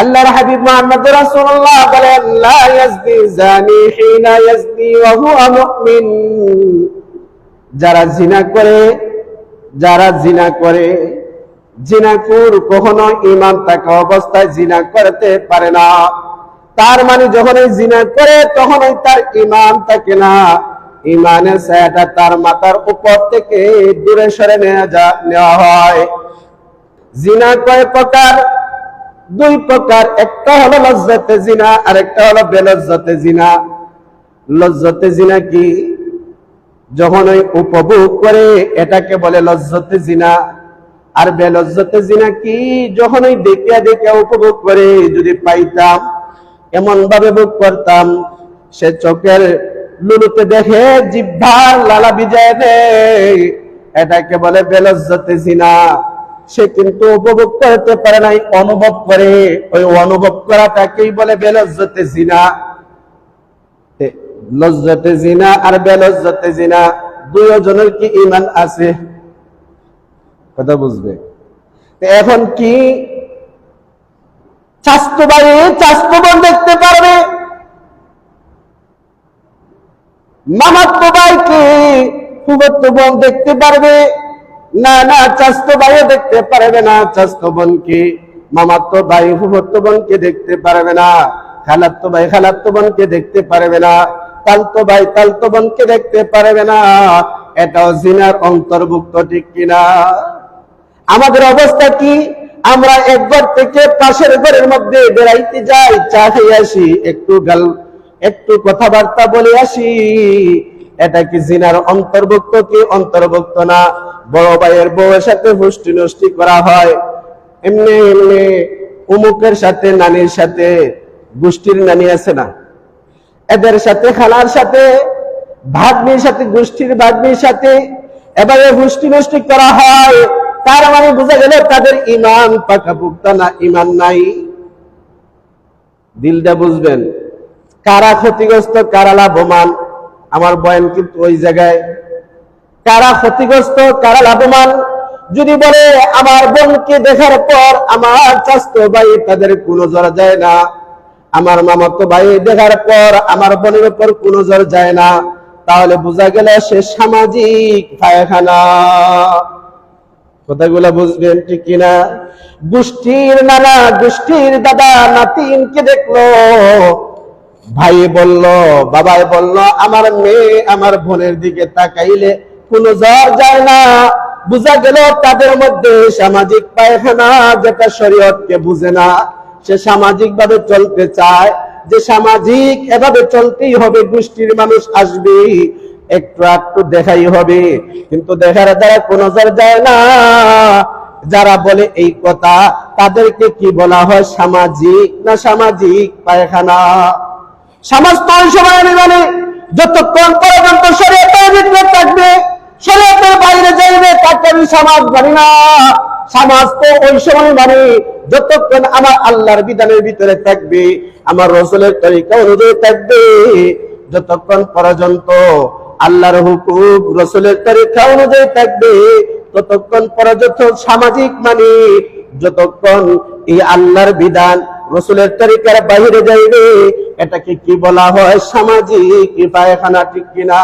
আল্লাহর হাবিব মুহাম্মদ রাসূলুল্লাহ বলেন, লা জানি হিনা ওয়া হুয়া মুমিন। যারা জিনা করে, যারা জিনা করে, জিনাকুর কখনো ইমান থাকা অবস্থায় জিনা করতে পারে না। তার মানে যখনই জিনা করে, তখনই তার ইমান থাকে না। ইমানের ছায়াটা তার মাথার উপর থেকে দূরে সরে নেওয়া হয়। জিনা কয় প্রকার? দুই প্রকার, একটা হলো লজ্জাতে জিনা আর একটা হলো বেলজ্জতে জিনা। লজ্জতে জিনা কি? যখন ওই উপভোগ করে, এটাকে বলে লজ্জতে জিনা। আর বেলজ্জাতে জিনা কি? যখন ওই দেখিয়া দেখিয়া উপভোগ করে, যদি পাইতাম এমন ভাবে ভোগ করতাম, সে চোখের লুলুতে দেখে জিহ্বার লালা বিজয় দেয়। এটাকে বলে বেলজ্জতে জিনা। সে কিন্তু উপভোগ করতে পারে নাই, অনুভব করে। ওই অনুভব করাটাকেই বলে বেলজ্জতে জিনা। লজ্জতে জিনা আর বেলজ্জতে জিনা দুজনের কি ইমান আছে? কথা বুঝবে? এখন কি স্বাস্থ্য বাড়ি দেখতে পারবে? মামাত্ম ফুবত্ব বোন দেখতে পারবে? না না, চাস্ত ভাইও দেখতে পারবে না, চাস্ত বোনকে। মামাত্ম ভাই ফুবত্ব বোনকে দেখতে পারবে না খালাত্ত ভাই খালাত্ত বোনকে দেখতে পারবে না, তালতো ভাই, তালতো বোনকে দেখতে পারবে না। এটাও জিনার অন্তর্ভুক্ত ঠিক কিনা? আমাদের অবস্থা কি? আমরা এক ঘর থেকে পাশের ঘরের মধ্যে বেড়াইতে যাই, চা খেয়ে আসি, একটু গাল একটু কথাবার্তা বলে আসি। এটা কি জিনার অন্তর্ভুক্ত কি অন্তর্ভুক্ত না? বড় ভাইয়ের বউয়ের সাথে হুষ্টি নষ্টি করা হয়। এমনি এমনি উমুকের সাথে, নানির সাথে, গোষ্ঠীর নানি আছে না? এদের সাথে, খালার সাথে, ভাগ্নির সাথে, গোষ্ঠীর ভাগ্নির সাথে এবারে হুষ্টি নষ্টি করা হয়। তার মানে বোঝা গেল তাদের ইমান পাকাপুক্তা না, ইমান নাই। দিলটা বুঝবেন, কারা ক্ষতিগ্রস্ত, কারা লাভবান? আমার বয়ান কিন্তু ওই জায়গায়, কারা ক্ষতিগ্রস্ত, কারা লাভবান? যদি বলে, আমার বোনকে দেখার পর আমার স্বাস্থ্য ভাই তাদের কোনো জ্বর যায় না, আমার মামাতো ভাই দেখার পর আমার বোনের উপর কোনো জ্বর যায় না, তাহলে বোঝা গেল সে সামাজিক পায়খানা। কথাগুলা বুঝবেন ঠিক কিনা? গোষ্ঠীর নানা গোষ্ঠীর দাদা নাতিনকে দেখল ভাই বলল, বাবাই বলল, আমার মেয়ে আমার বোনের দিকে তাকাইলে কোনো জ্বর যায় না। বোঝা গেল তাদের মধ্যে সামাজিক পায়খানা যেটা শরীয়তকে বুঝে না। সে সামাজিক ভাবে চলতে চায়, যে সামাজিক এভাবে চলতেই হবে, গোষ্ঠীর মানুষ আসবে, একটু একটু দেখাই হবে। কিন্তু দেখার দ্বারা কোনো জ্বর যায় না। যারা বলে এই কথা, তাদেরকে কি বলা হয় সামাজিক না সামাজিক পায়খানা? সমাজ তো ওই সময় আমি মানে যতক্ষণ পর্যন্ত শরীয়তের ভিতরে থাকবে, শরীয়তের বাইরে যাইবে তাকে আমি সমাজ মানি না। সমাজ তো ওই সময় মানে যতক্ষণ আমার আল্লাহর বিধানের ভিতরে থাকবে, আমার রসুলের তরিকা অনুযায়ী থাকবে, যতক্ষণ পর্যন্ত আল্লাহর হুকুম, রসুলের তরিকা অনুযায়ী থাকবে, ততক্ষণ পর্যন্ত সামাজিক মানে যতক্ষণ এই আল্লাহর বিধান, রসুলের তরিকার বাহিরে যাইবে এটাকে কি বলা হয়? সামাজিক পায়খানা ঠিক কিনা?